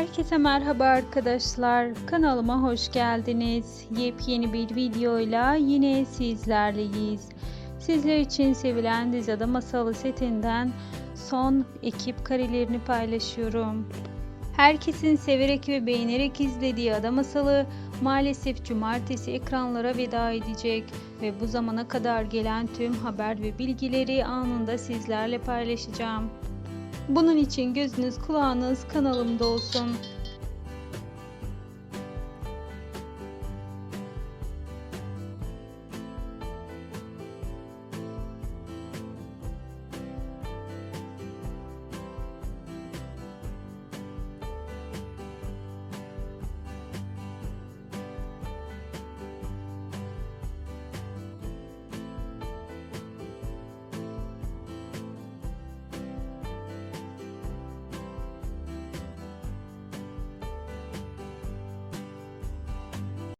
Herkese merhaba arkadaşlar. Kanalıma hoş geldiniz. Yepyeni bir videoyla yine sizlerleyiz. Sizler için sevilen Dizada Masalı setinden son ekip karelerini paylaşıyorum. Herkesin severek ve beğenerek izlediği Ada Masalı maalesef cumartesi ekranlara veda edecek ve bu zamana kadar gelen tüm haber ve bilgileri anında sizlerle paylaşacağım. Bunun için gözünüz kulağınız kanalımda olsun.